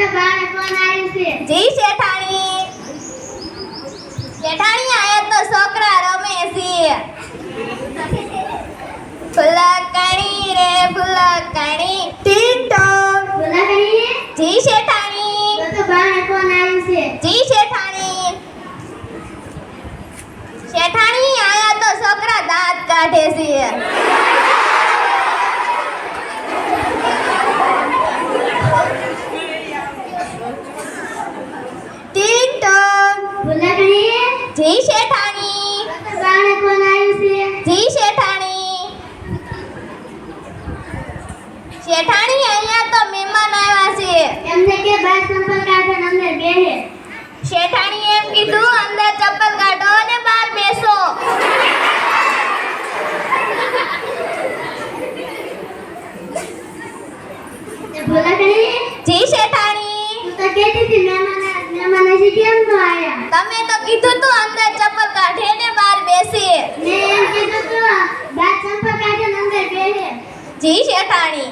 બાને ફોન આવ્યો છે જી શેઠાણી શેઠાણી આયા તો છોકરા રમે છે ફુલકણી રે ફુલકણી ટીટોક બોલા કરીએ જી શેઠાણી તો તો બાને ફોન આવ્યો છે જી શેઠાણી શેઠાણી આયા તો છોકરા દાંત કાઢે છે શેઠાણી અહીંયા તો મહેમાન આવ્યા છે. એમને કે બાર ચપ્પલ કાઢો ને અંદર બેહે. શેઠાણી એમ કીધું અંદર ચપ્પલ કાઢો અને બહાર બેસો. જી શેઠાણી તું તો કહેતી હતી મહેમાન મહેમાન હજી કેમ ન આયા. તમે તો કીધું તું અંદર ચપ્પલ કાઢે ને બહાર બેસે. મેં એમ કીધું તું બાર ચપ્પલ કાઢે ને અંદર બેહે. જી શેઠાણી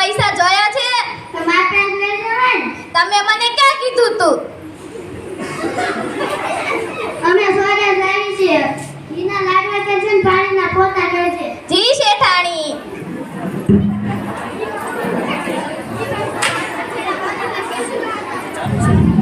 પૈસા જોયા છે? તમે મને ક્યાં કીધું તું? અમે સોરે લાવી છે. ઈના લાડવા છે ને પાણીના પોતા કરશે જી શેઠાણી. એ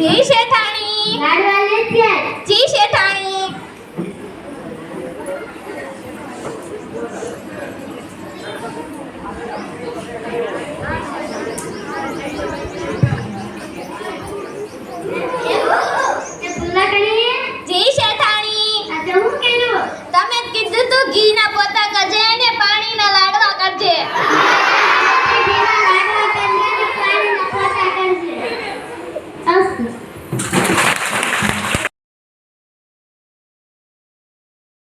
谢谢大妮。